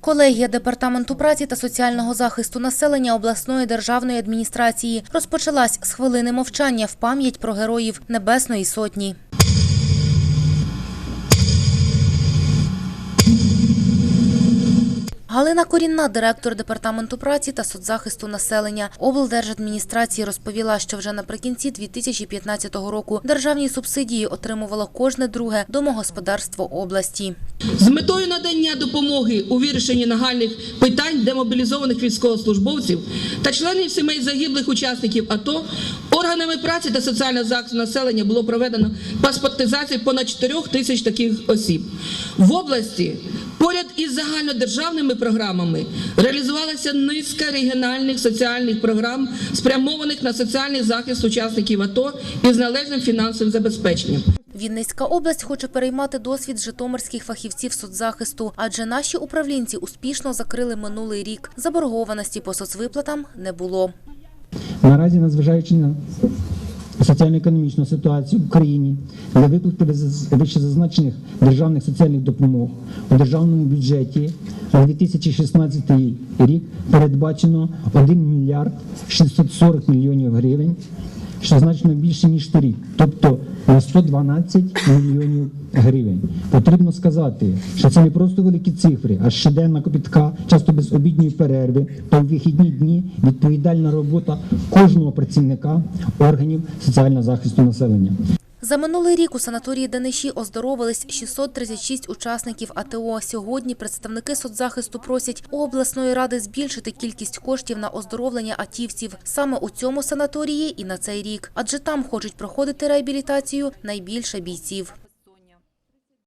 Колегія департаменту праці та соціального захисту населення обласної державної адміністрації розпочалась з хвилини мовчання в пам'ять про героїв Небесної сотні. Галина Корінна, директор департаменту праці та соцзахисту населення облдержадміністрації, розповіла, що вже наприкінці 2015 року державні субсидії отримувало кожне друге домогосподарство області. З метою надання допомоги у вирішенні нагальних питань демобілізованих військовослужбовців та членів сімей загиблих учасників АТО органами праці та соціального захисту населення було проведено паспортизацію понад 4 тисяч таких осіб. В області поряд із загальнодержавними програмами реалізувалася низка регіональних соціальних програм, спрямованих на соціальний захист учасників АТО із належним фінансовим забезпеченням. Вінницька область хоче переймати досвід житомирських фахівців соцзахисту, адже наші управлінці успішно закрили минулий рік. Заборгованості по соцвиплатам не було. Наразі, незважаючи на соціально-економічну ситуацію в Україні, для виплати вищезазначених державних соціальних допомог у державному бюджеті на 2016 рік передбачено 1 мільярд 640 мільйонів гривень, що значно більше ніж торік, тобто на 112 мільйонів гривень. Потрібно сказати, що це не просто великі цифри, а щоденна копітка, часто без обідньої перерви та у вихідні дні відповідальна робота кожного працівника органів соціального захисту населення. За минулий рік у санаторії Даниші оздоровились 636 учасників АТО. Сьогодні представники соцзахисту просять у обласної ради збільшити кількість коштів на оздоровлення атівців саме у цьому санаторії і на цей рік, адже там хочуть проходити реабілітацію найбільше бійців.